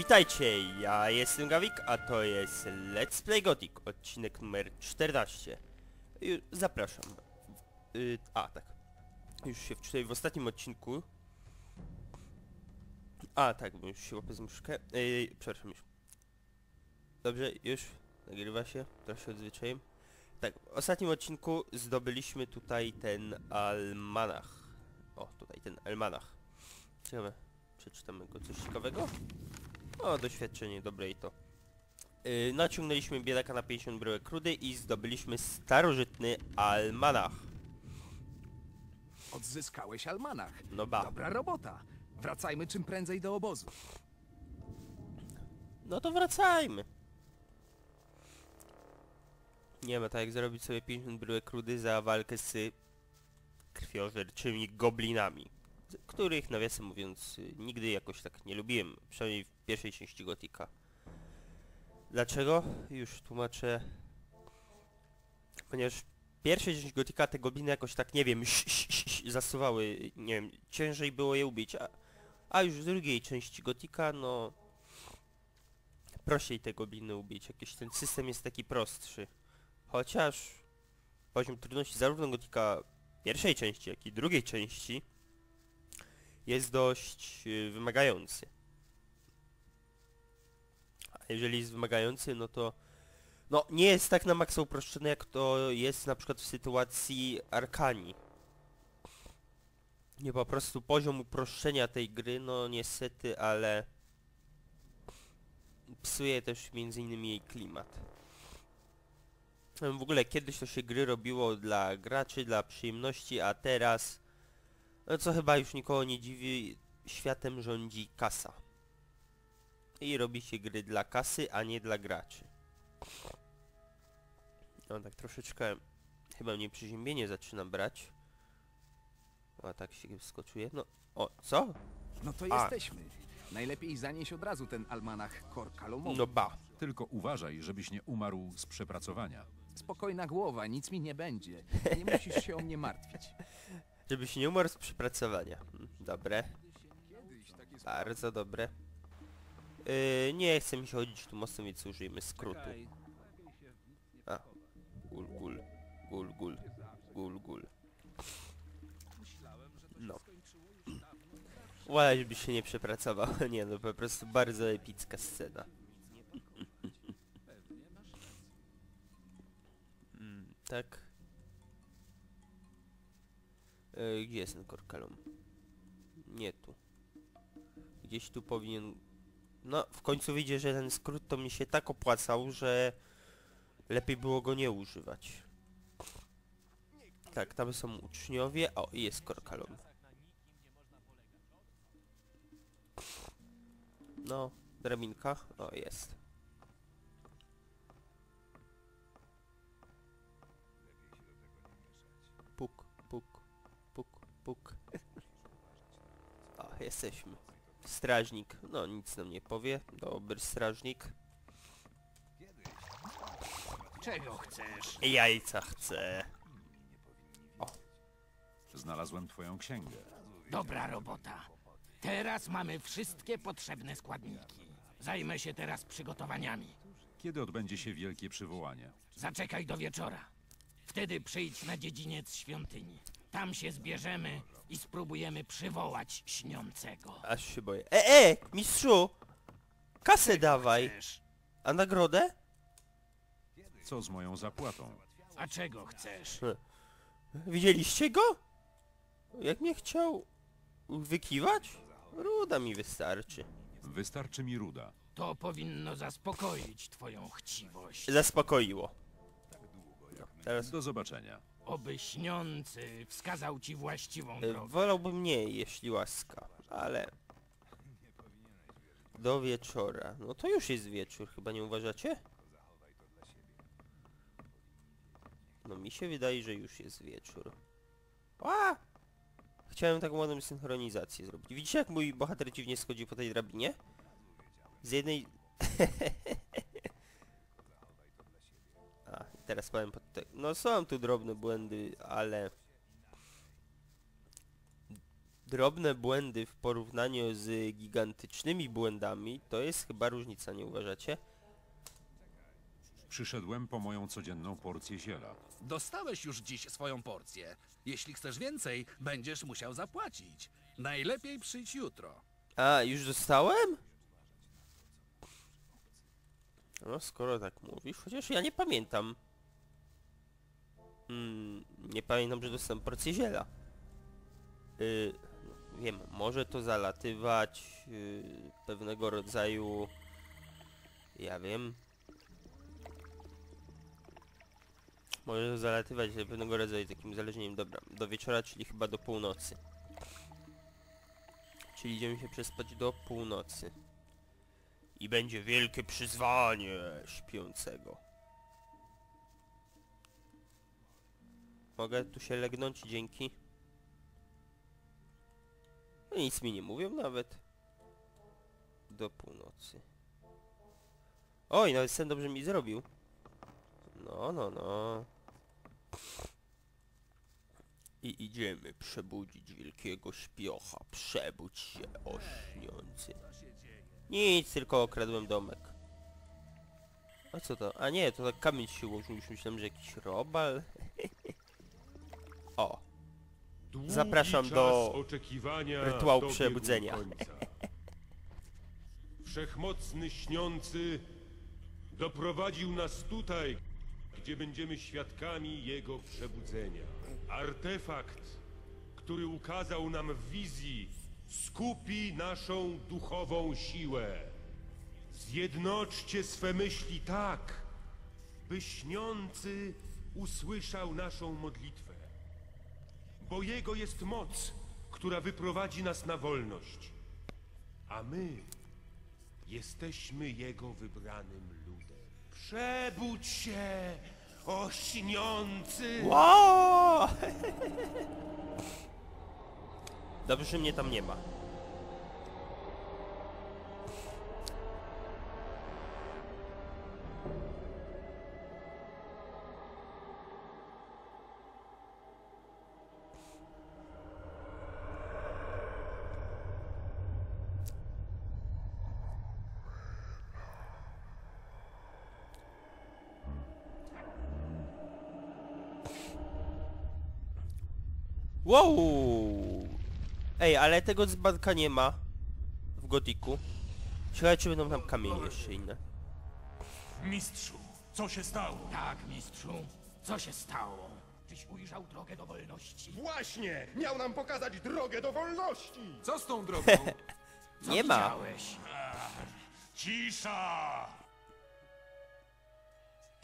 Witajcie, ja jestem Gawik, a to jest Let's Play Gothic, odcinek numer 14. Ju- Zapraszam. Y, a, tak. Już się wczytałem w ostatnim odcinku. A, tak, bo już się łapę z myszkę. Yy, przepraszam już. Dobrze, już nagrywa się, trochę się odzwyczaiłem. Tak, w ostatnim odcinku zdobyliśmy tutaj ten almanach. O, tutaj ten almanach. Ciekawe, przeczytamy go coś ciekawego? O, doświadczenie dobre i to. Yy, naciągnęliśmy biedaka na 50 bryłek rudy i zdobyliśmy starożytny almanach. Odzyskałeś almanach. No ba. Dobra robota. Wracajmy czym prędzej do obozu. No to wracajmy. Nie ma tak jak zrobić sobie 50 bryłek rudy za walkę z krwiożerczymi goblinami. Których nawiasem mówiąc nigdy jakoś tak nie lubiłem. Przynajmniej w pierwszej części Gotika. Dlaczego? Już tłumaczę. Ponieważ pierwszej części Gotika te gobliny jakoś tak, nie wiem, zasuwały, nie wiem, ciężej było je ubić, a, a już w drugiej części Gotika, no prościej te gobliny ubić. Jakiś ten system jest taki prostszy. Chociaż poziom trudności zarówno gotika pierwszej części, jak i drugiej części jest dość y, wymagający. Jeżeli jest wymagający, no to no nie jest tak na maksa uproszczony, jak to jest na przykład w sytuacji Arkani. Nie, po prostu poziom uproszczenia tej gry, no niestety, ale psuje też między innymi jej klimat. W ogóle kiedyś to się gry robiło dla graczy, dla przyjemności, a teraz, no co chyba już nikogo nie dziwi, światem rządzi kasa. I robi się gry dla kasy, a nie dla graczy. No tak troszeczkę, chyba mnie przeziębienie zaczyna brać. A tak się wskoczuje, no, o, co? No to A. jesteśmy. Najlepiej zanieś od razu ten almanach Korkalomowi. No ba. Tylko uważaj, żebyś nie umarł z przepracowania. Spokojna głowa, nic mi nie będzie. Nie musisz się o mnie martwić. Żebyś nie umarł z przepracowania. Dobre. Bardzo dobre. Yy, nie chcę mi się chodzić tu mocno, więc użyjmy skrótu. A. Gul, gul. Gul, gul. Gul, gul. No. Uważaj, żebyś się nie przepracował. nie no, po prostu bardzo epicka scena. Mm, tak. E, gdzie jest ten korkalon? Nie tu. Gdzieś tu powinien... No, w końcu wyjdzie, że ten skrót to mi się tak opłacał, że lepiej było go nie używać. Tak, tam są uczniowie. O, i jest korkalon. No, drabinka. O, jest. Puk, puk, puk, puk. O, jesteśmy. Strażnik. No, nic nam nie powie. Dobry strażnik. Czego chcesz? Jajca chcę. Znalazłem twoją księgę. Dobra robota. Teraz mamy wszystkie potrzebne składniki. Zajmę się teraz przygotowaniami. Kiedy odbędzie się wielkie przywołanie? Zaczekaj do wieczora. Wtedy przyjdź na dziedziniec świątyni. Tam się zbierzemy i spróbujemy przywołać śniącego. Aż się boję. E, e! Mistrzu! Kasę dawaj! Chcesz? A nagrodę? Co z moją zapłatą? A czego chcesz? Widzieliście go? Jak mnie chciał wykiwać? Ruda mi wystarczy. Wystarczy mi ruda. To powinno zaspokoić twoją chciwość. Zaspokoiło. No, teraz Do zobaczenia. Oby śniący wskazał ci właściwą e, drogę. wolałbym nie, jeśli łaska, ale... Do wieczora. No to już jest wieczór, chyba nie uważacie? No mi się wydaje, że już jest wieczór. A! Chciałem taką ładną synchronizację zrobić. Widzicie jak mój bohater dziwnie schodzi po tej drabinie? Z jednej... A, teraz powiem pod te... No są tu drobne błędy, ale... drobne błędy w porównaniu z gigantycznymi błędami, to jest chyba różnica, nie uważacie? Przyszedłem po moją codzienną porcję ziela. Dostałeś już dziś swoją porcję. Jeśli chcesz więcej, będziesz musiał zapłacić. Najlepiej przyjdź jutro. A, już dostałem? No, skoro tak mówisz, chociaż ja nie pamiętam. Hmm, nie pamiętam, że dostałem porcję ziela. Y, no, wiem, może to zalatywać y, pewnego rodzaju... Ja wiem. Może to zalatywać pewnego rodzaju takim uzależnieniem. Dobra, do wieczora, czyli chyba do północy. Czyli idziemy się przespać do północy. I będzie wielkie przyzwanie śpiącego. Mogę tu się legnąć, dzięki. No nic mi nie mówią nawet. Do północy. Oj, nawet sen dobrze mi zrobił. No, no, no. I idziemy przebudzić wielkiego śpiocha. Przebudź się, ośniący. Nic, tylko okradłem domek. A co to? A nie, to tak kamień się ułożył. Już myślałem, że jakiś robal. o, Długi Zapraszam do oczekiwania rytuału przebudzenia. Wszechmocny śniący doprowadził nas tutaj, gdzie będziemy świadkami jego przebudzenia. Artefakt, który ukazał nam w wizji, skupi naszą duchową siłę. Zjednoczcie swe myśli tak, by śniący usłyszał naszą modlitwę bo Jego jest moc, która wyprowadzi nas na wolność. A my jesteśmy Jego wybranym ludem. Przebudź się, ośniący! Ło! Dobrze, że mnie tam nie ma. Wow! Ej, ale tego dzbanka nie ma w Godiku. Ciekawe, czy będą tam kamienie jeszcze inne. Mistrzu, co się stało? Tak, mistrzu. Co się stało? Czyś ujrzał drogę do wolności? Właśnie! Miał nam pokazać drogę do wolności! Co z tą drogą? Co Nie ma. widziałeś? Cisza!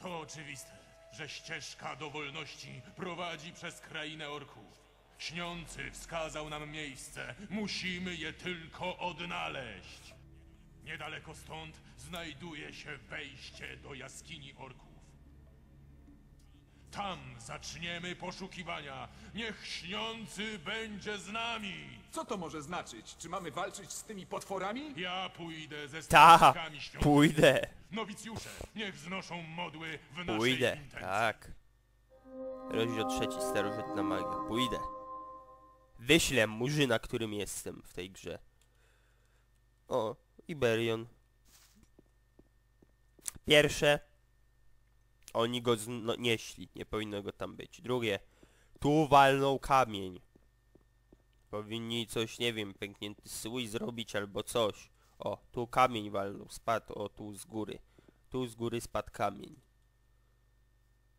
To oczywiste, że ścieżka do wolności prowadzi przez krainę orków. Śniący wskazał nam miejsce. Musimy je tylko odnaleźć. Niedaleko stąd znajduje się wejście do jaskini orków. Tam zaczniemy poszukiwania. Niech śniący będzie z nami. Co to może znaczyć? Czy mamy walczyć z tymi potworami? Ja pójdę ze Ta, strażnikami świątyni. pójdę, Nowicjusze, niech znoszą modły w naszej pójdę, intencji. tak. Rozdział trzeci, starożytna magia, pójdę. Wyślę murzyna, którym jestem w tej grze. O, Iberion. Pierwsze. Oni go znieśli, nie powinno go tam być. Drugie. Tu walnął kamień. Powinni coś, nie wiem, pęknięty słój zrobić albo coś. O, tu kamień walnął, spadł, o, tu z góry. Tu z góry spadł kamień.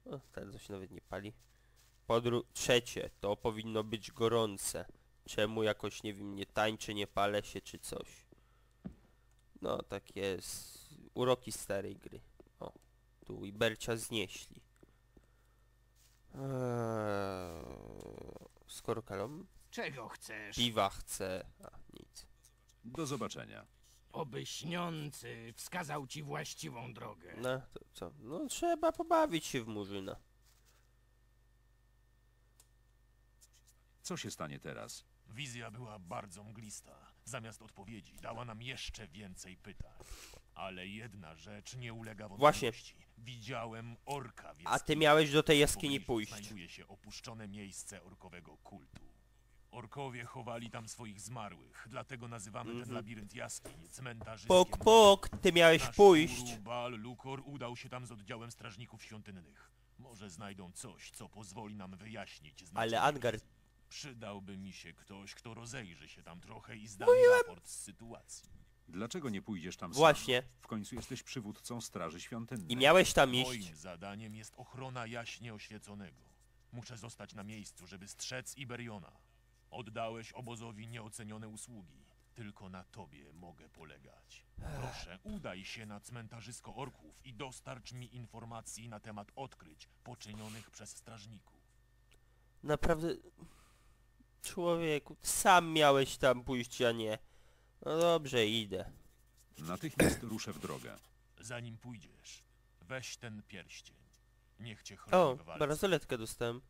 O, ten coś nawet nie pali. Podru trzecie, to powinno być gorące. Czemu jakoś, nie wiem, nie tańczy, nie palę się czy coś. No, tak jest. Uroki starej gry. O, tu i Bercia znieśli. Eee, skoro kalom? Czego chcesz? Piwa chce. A, nic. Do zobaczenia. Oby śniący wskazał ci właściwą drogę. No, to co? No, trzeba pobawić się w murzyna. Co się stanie teraz? Wizja była bardzo mglista. Zamiast odpowiedzi dała nam jeszcze więcej pytań. Ale jedna rzecz nie ulega Właśnie. Widziałem orka w A ty jaskini. miałeś do tej jaskini pobliżu pójść. Znajduje się opuszczone miejsce orkowego kultu. Orkowie chowali tam swoich zmarłych, dlatego nazywamy ten labirynt jaskiń cmentarzyskiem. Pok, pok, ty miałeś Nasz pójść. guru Bal Lukor udał się tam z oddziałem strażników świątynnych. Może znajdą coś, co pozwoli nam wyjaśnić znaczenie. Ale Angar, Przydałby mi się ktoś, kto rozejrzy się tam trochę i zda mi raport z sytuacji. Dlaczego nie pójdziesz tam Właśnie. sam? W końcu jesteś przywódcą Straży Świątynnej. i miałeś tam iść. Moim zadaniem jest ochrona jaśnie oświeconego. Muszę zostać na miejscu, żeby strzec Iberiona. Oddałeś obozowi nieocenione usługi. Tylko na tobie mogę polegać. Proszę, udaj się na cmentarzysko orków i dostarcz mi informacji na temat odkryć poczynionych przez strażników. Naprawdę... Człowieku, sam miałeś tam pójść, a nie. No dobrze, idę. Natychmiast ruszę w drogę. Zanim pójdziesz, weź ten pierścień. Niech cię chroni O, w walce. bransoletkę dostałem.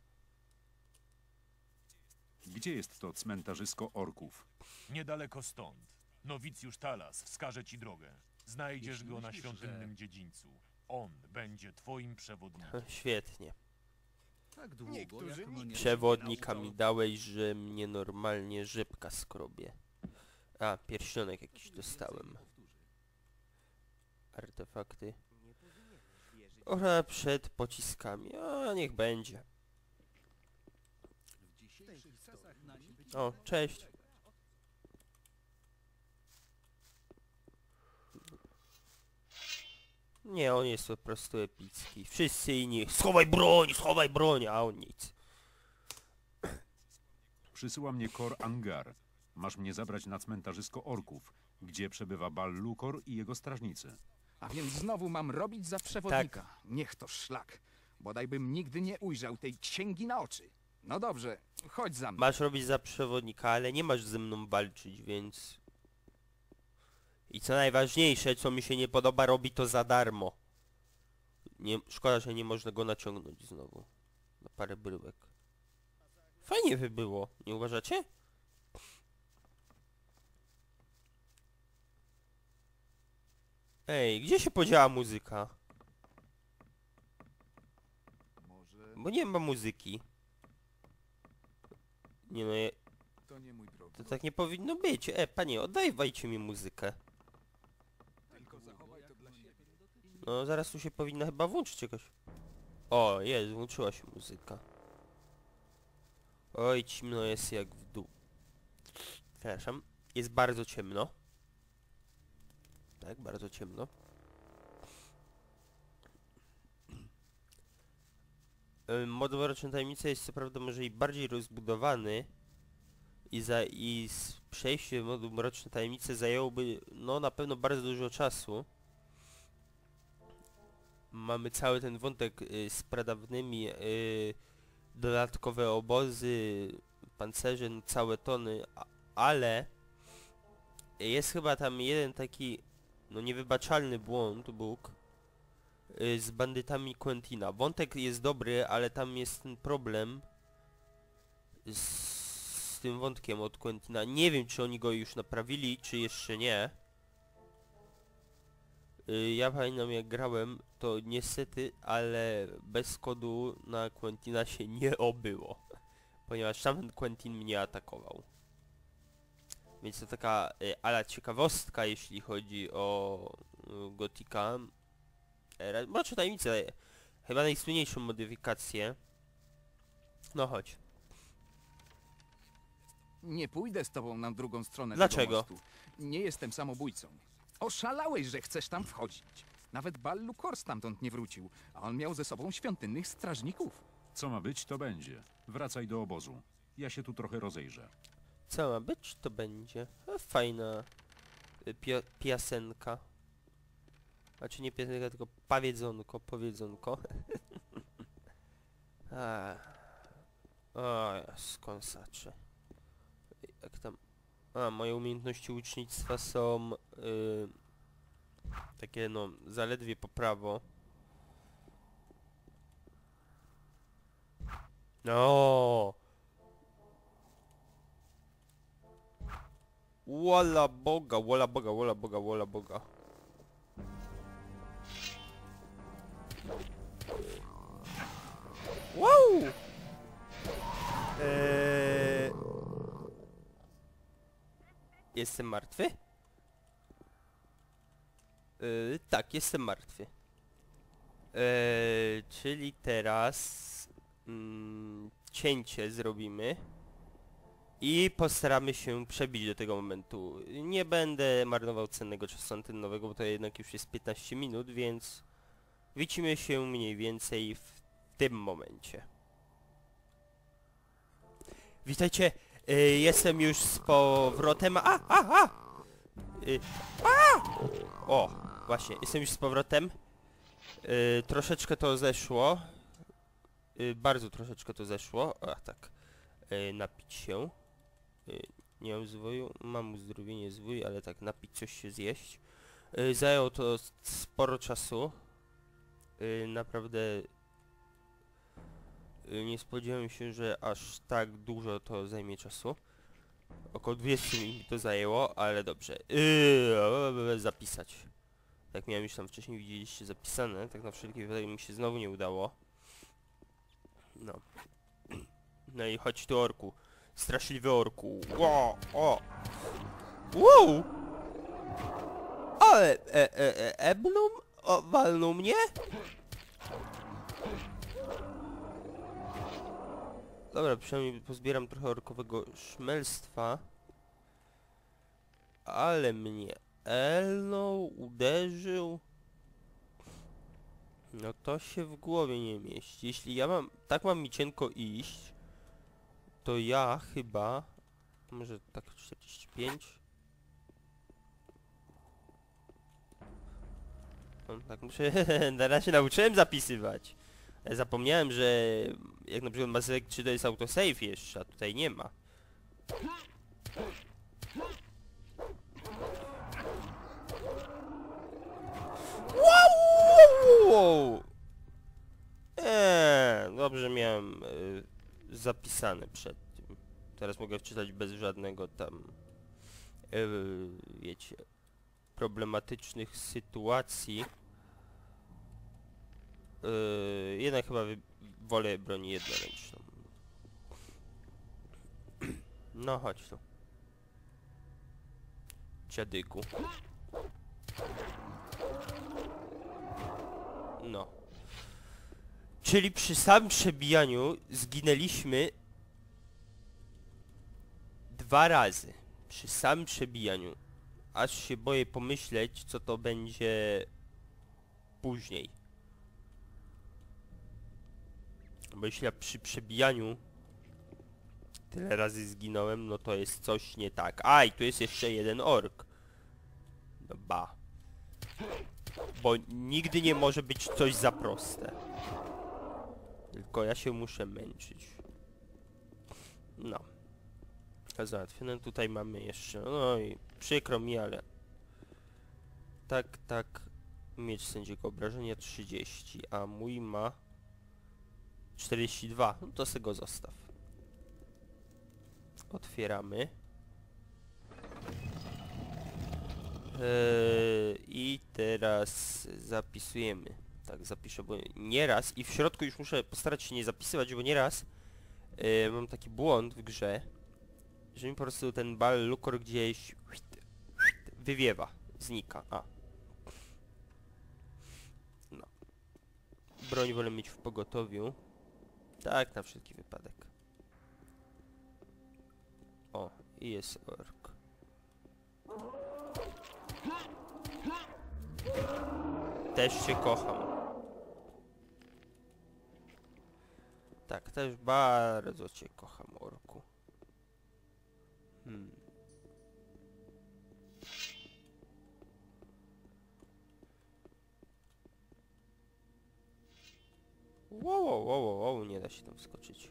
Gdzie jest to cmentarzysko orków? Niedaleko stąd. Nowicjusz Talas wskaże ci drogę. Znajdziesz go na świątynnym dziedzińcu. On będzie twoim przewodnikiem. Świetnie. Tak długo, Niektórzy jak mnie... Przewodnika mi dałeś, że mnie normalnie rzepka skrobie. A, pierścionek jakiś dostałem. Artefakty. Ora przed pociskami. A, niech będzie. O, cześć. Nie, on jest po prostu epicki. Wszyscy inni. Schowaj broń, schowaj broń, a on nic. Przysyła mnie Kor Angar. Masz mnie zabrać na cmentarzysko orków, gdzie przebywa Bal Lukor i jego strażnicy. A więc znowu mam robić za przewodnika. Niech to szlak. Bodajbym nigdy nie ujrzał tej księgi na oczy. No dobrze, chodź za mną. Masz robić za przewodnika, ale nie masz ze mną walczyć, więc... I co najważniejsze, co mi się nie podoba, robi to za darmo. Nie, szkoda, że nie można go naciągnąć znowu. Na parę bryłek. Fajnie by było, nie uważacie? Ej, gdzie się podziała muzyka? Może Bo nie ma muzyki. Nie no, ja, to nie mój drogi. To tak nie powinno być. E, panie, oddawajcie mi muzykę. No, zaraz tu się powinna chyba włączyć jakoś. O, jest, włączyła się muzyka. Oj, ciemno jest jak w dół. Przepraszam. Jest bardzo ciemno. Tak, bardzo ciemno. Mod Mroczna Tajemnica jest co prawda może i bardziej rozbudowany i, za, i przejście modu Mroczne Tajemnice zajęłoby no na pewno bardzo dużo czasu. Mamy cały ten wątek y, z pradawnymi, y, dodatkowe obozy, pancerze, no, całe tony, ale jest chyba tam jeden taki no niewybaczalny błąd, Bóg, y, z bandytami Quentina. Wątek jest dobry, ale tam jest ten problem z, z tym wątkiem od Quentina. Nie wiem, czy oni go już naprawili, czy jeszcze nie. Y, Ja pamiętam jak grałem, to niestety, ale bez kodu na Quentina się nie obyło. Ponieważ tamten Quentin mnie atakował. Więc to taka y, ala ciekawostka, jeśli chodzi o y, Gotika. E, Może tajemnicę, chyba najsłynniejszą modyfikację. No chodź. Nie pójdę z tobą na drugą stronę Dlaczego? tego mostu. Nie jestem samobójcą. Oszalałeś, że chcesz tam wchodzić. Nawet Ballu Kor stamtąd nie wrócił, a on miał ze sobą świątynnych strażników. Co ma być, to będzie. Wracaj do obozu. Ja się tu trochę rozejrzę. Co ma być, to będzie. Fajna y, pio piasenka. Znaczy nie piosenka, tylko powiedzonko, powiedzonko. A, o, skąsacze. Jak tam... A, moje umiejętności łucznictwa są... Y, takie no, zaledwie po prawo. No. Wola Boga, wola Boga, wola Boga, wola Boga. Wow! Eee, Jestem martwy? Yy, tak, jestem martwy. Yy, czyli teraz mm, cięcie zrobimy i postaramy się przebić do tego momentu. Nie będę marnował cennego czasu antennowego, bo to jednak już jest 15 minut, więc widzimy się mniej więcej w tym momencie. Witajcie, y, jestem już z powrotem. A, a, a! Y, a! O, właśnie, jestem już z powrotem. Y, troszeczkę to zeszło. Bardzo troszeczkę to zeszło. A tak. Napić się. Y, nie mam zwoju. Mam uzdrowienie zwój, ale tak, napić coś się zjeść. Y, zajęło to sporo czasu. Y, naprawdę nie spodziewałem się, że aż tak dużo to zajmie czasu. Około 20 minut to zajęło, ale dobrze. Zapisać. Tak miałem już tam wcześniej widzieliście zapisane, tak na wszelki wypadek mi się znowu nie udało. No. No i chodź tu orku. Straszliwy orku. Ło, o. Wow! Ale e, e, e, Eblum o, walnął mnie? Dobra, przynajmniej pozbieram trochę orkowego szmelstwa. Ale mnie elnął, uderzył. No to się w głowie nie mieści. Jeśli ja mam, tak mam mi cienko iść, to ja chyba, może tak 45. No, tak muszę, na razie nauczyłem zapisywać. Zapomniałem, że jak na przykład Mass Effect 3 to jest autosave jeszcze, a tutaj nie ma. Wow! wow! Eee, dobrze miałem e, zapisane przed. Teraz mogę wczytać bez żadnego tam, e, wiecie, problematycznych sytuacji. Yy, jednak chyba wolę broni jednoręczną. No chodź tu. Dziadyku. No. Czyli przy samym przebijaniu zginęliśmy dwa razy. Przy samym przebijaniu. Aż się boję pomyśleć, co to będzie później. Bo jeśli ja przy przebijaniu tyle razy zginąłem, no to jest coś nie tak. A, i tu jest jeszcze jeden ork. No ba. Bo nigdy nie może być coś za proste. Tylko ja się muszę męczyć. No. To załatwione. Tutaj mamy jeszcze... No i przykro mi, ale... Tak, tak. Miecz sędziego obrażenia 30, a mój ma... 42. No to sobie go zostaw. Otwieramy. Eee, I teraz zapisujemy. Tak, zapiszę, bo nieraz i w środku już muszę postarać się nie zapisywać, bo nieraz e, mam taki błąd w grze, że mi po prostu ten bal lukor gdzieś wywiewa, znika. A. No. Broń wolę mieć w pogotowiu. Tak, na wszelki wypadek. O, i jest ork. Też cię kocham. Tak, też bardzo cię kocham, orku. Hmm. Wow, wow, wow, wow, nie da się tam wskoczyć.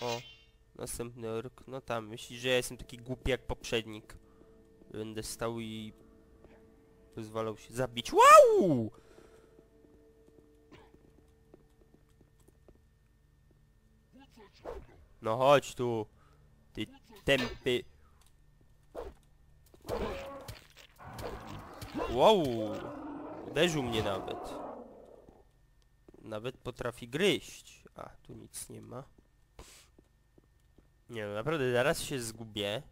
O, następny ork. No tam, myślisz, że ja jestem taki głupi jak poprzednik. Będę stał i pozwalał się zabić. Wow! No chodź tu, ty tępy. Wow! Uderzył mnie nawet. Nawet potrafi gryźć. A, tu nic nie ma. Nie no, naprawdę zaraz się zgubię.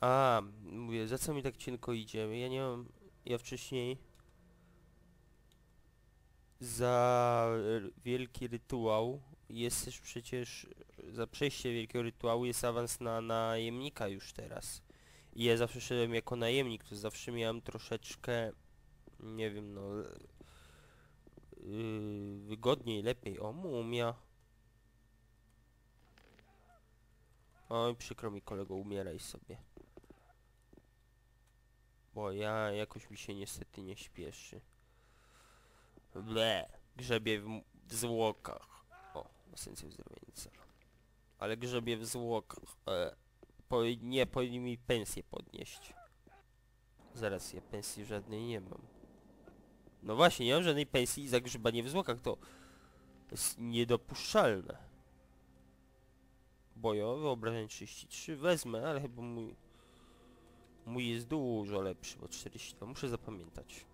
A, mówię, za co mi tak cienko idzie? Ja nie mam... Ja wcześniej... Za wielki rytuał jest też przecież... Za przejście wielkiego rytuału jest awans na najemnika już teraz. I ja zawsze szedłem jako najemnik, to zawsze miałem troszeczkę... Nie wiem, no... Yy, wygodniej, lepiej. O, mumia. Oj, przykro mi kolego, umieraj sobie. Bo ja jakoś mi się niestety nie śpieszy. Ble, grzebie w, zwłokach. O, esencja zdrowieńca. Ale grzebie w zwłokach. E, po, nie, powinni mi pensję podnieść. Zaraz, ja pensji żadnej nie mam. No właśnie, nie mam żadnej pensji za grzebanie w zwłokach, to jest niedopuszczalne. Bojowy, obrażeń 33, wezmę, ale chyba mój... Mój jest dużo lepszy, bo 42, muszę zapamiętać.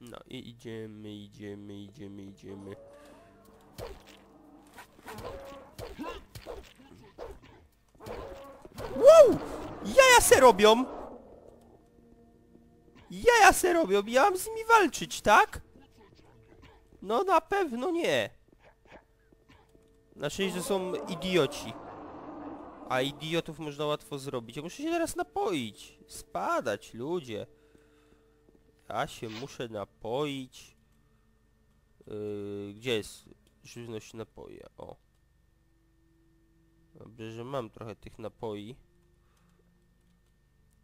No i idziemy, idziemy, idziemy, idziemy. Wow! Jaja se robią! Jaja se robią, ja mam z nimi walczyć, tak? No na pewno nie. Znaczy, że są idioci. A idiotów można łatwo zrobić. Ja muszę się teraz napoić. Spadać, ludzie. Ja się muszę napoić. Yy, gdzie jest żywność napoje? O. Dobrze, że mam trochę tych napoi.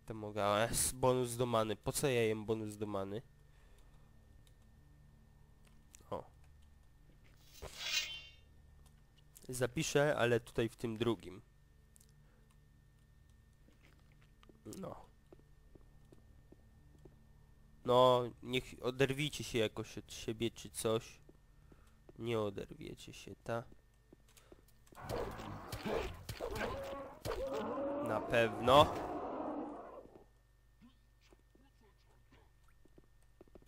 To mogę... A, bonus do many. Po co ja jem bonus do many? O. Zapiszę, ale tutaj w tym drugim. No. No, niech oderwijcie się jakoś od siebie czy coś. Nie oderwiecie się, ta? Na pewno.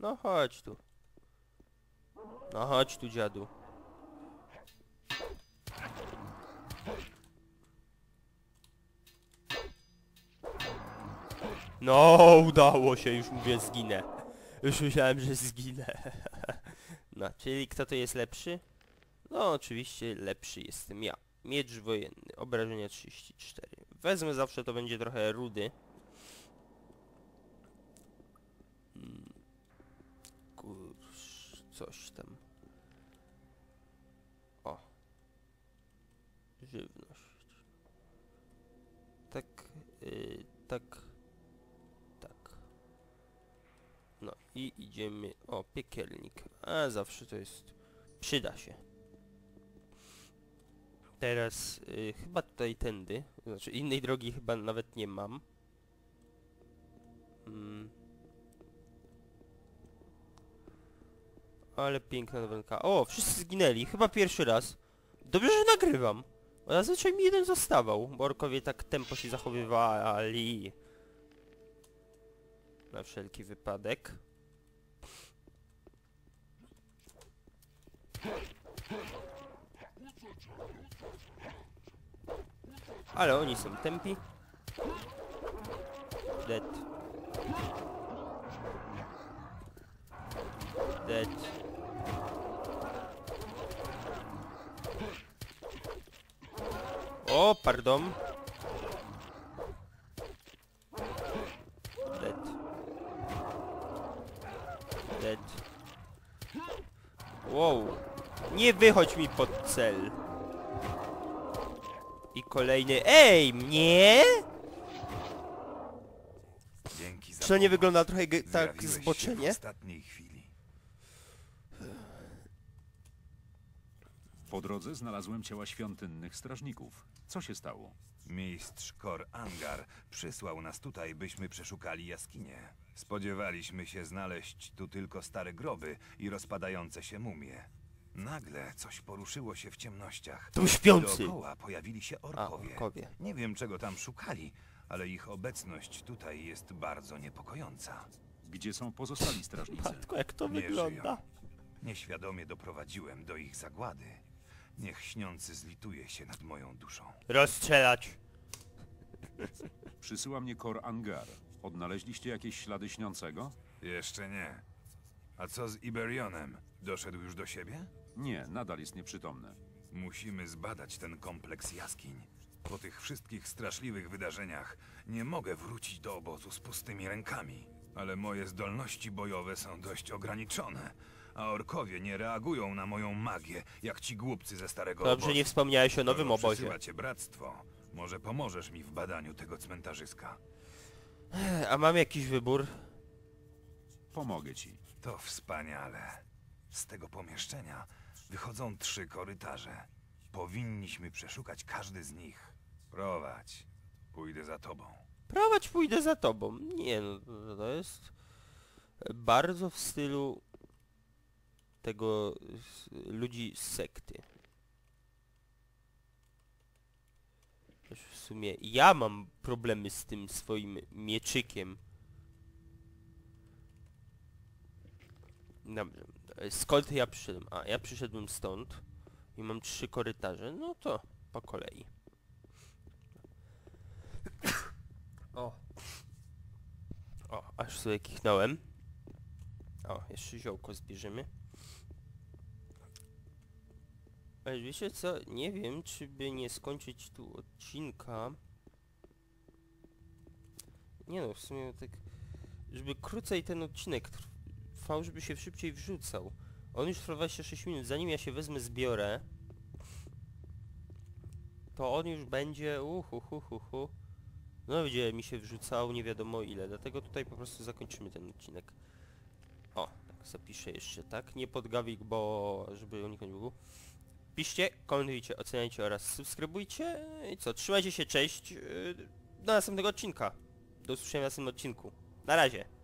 No chodź tu. No chodź tu dziadu. No, udało się, już mówię, zginę. Już myślałem, że zginę. No, czyli kto to jest lepszy? No, oczywiście lepszy jestem ja. Miecz wojenny, obrażenia 34. Wezmę zawsze, to będzie trochę rudy. Mm. Kurz, coś tam. O. Żywność. Tak, yy, tak. Tak. No i idziemy... O, piekielnik. A zawsze to jest... Przyda się. Teraz y, chyba tutaj tędy. Znaczy innej drogi chyba nawet nie mam. Mm. Ale piękna nowelka. O, wszyscy zginęli. Chyba pierwszy raz. Dobrze, że nagrywam. Bo zazwyczaj mi jeden zostawał. Bo orkowie tak tempo się zachowywali. Na wszelki wypadek. Ale oni są tempi. Dead. Dead. O, pardon. Dead. Dead. Wow. Nie wychodź mi pod cel. I kolejny... Ej, mnie? Dzięki za Czy to nie pomoc. wygląda trochę ge- tak Zjawiłeś się zboczenie? W ostatniej chwili. Po drodze znalazłem ciała świątynnych strażników. Co się stało? Mistrz Kor Angar przysłał nas tutaj, byśmy przeszukali jaskinie. Spodziewaliśmy się znaleźć tu tylko stare groby i rozpadające się mumie. Nagle coś poruszyło się w ciemnościach. To śpiący. Dookoła pojawili się A, orkowie. orkowie. Nie wiem, czego tam szukali, ale ich obecność tutaj jest bardzo niepokojąca. Gdzie są pozostali strażnicy? Matko, jak to Nie wygląda? żyją. Nieświadomie doprowadziłem do ich zagłady. Niech śniący zlituje się nad moją duszą. Rozstrzelać. Przysyła mnie Kor Angar. Odnaleźliście jakieś ślady śniącego? Jeszcze nie. A co z Iberionem? Doszedł już do siebie? Nie, nadal jest nieprzytomny. Musimy zbadać ten kompleks jaskiń. Po tych wszystkich straszliwych wydarzeniach nie mogę wrócić do obozu z pustymi rękami. Ale moje zdolności bojowe są dość ograniczone, a orkowie nie reagują na moją magię, jak ci głupcy ze starego Dobrze, obozu. nie wspomniałeś o nowym Skoro obozie. przysyła cię bractwo. Może pomożesz mi w badaniu tego cmentarzyska. A mam jakiś wybór? Pomogę ci. To wspaniale. Z tego pomieszczenia wychodzą trzy korytarze. Powinniśmy przeszukać każdy z nich. Prowadź. Pójdę za tobą. Prowadź, pójdę za tobą. Nie no, to- jest bardzo w stylu tego s- ludzi z sekty. W sumie ja mam problemy z tym swoim mieczykiem. Dobrze. Skąd ja przyszedłem? A, ja przyszedłem stąd i mam trzy korytarze. No to po kolei. O. O, aż sobie kichnąłem. O, jeszcze ziołko zbierzemy. Ale wiecie co? Nie wiem, czy by nie skończyć tu odcinka. Nie no, w sumie tak... Żeby krócej ten odcinek trw- trwał, żeby się szybciej wrzucał. On już trwa 26 minut, zanim ja się wezmę, zbiorę. To on już będzie... Uhu, hu, hu, hu. No będzie mi się wrzucał nie wiadomo ile, dlatego tutaj po prostu zakończymy ten odcinek. O, tak zapiszę jeszcze, tak? Nie podgawik, bo żeby uniknąć bugu. Piszcie, komentujcie, oceniajcie oraz subskrybujcie. I co, trzymajcie się, cześć. yy, Do następnego odcinka. Do usłyszenia w następnym odcinku. Na razie.